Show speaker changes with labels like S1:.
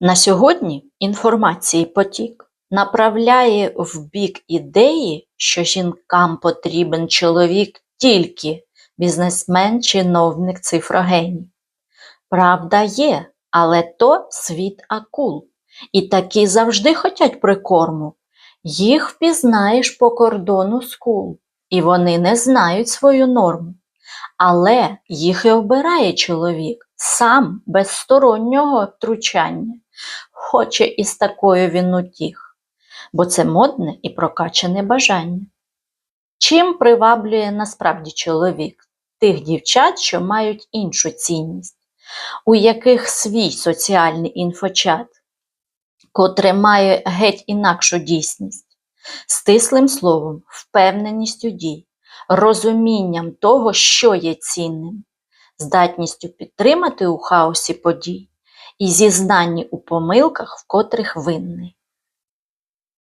S1: На сьогодні інформації потік направляє в бік ідеї, що жінкам потрібен чоловік тільки бізнесмен, чиновник, цифрогеній. Правда є, але то світ акул. І такі завжди хотять прикорму. Їх впізнаєш по кордону скул, і вони не знають свою норму. Але їх і обирає чоловік сам без стороннього втручання, хоче із такою він утіх, бо це модне і прокачане бажання. Чим приваблює насправді чоловік тих дівчат, що мають іншу цінність, у яких свій соціальний інфочат, котре має геть інакшу дійсність, стислим словом, впевненістю дій, розумінням того, що є цінним, здатністю підтримати у хаосі подій і зізнанні помилках, в котрих винний.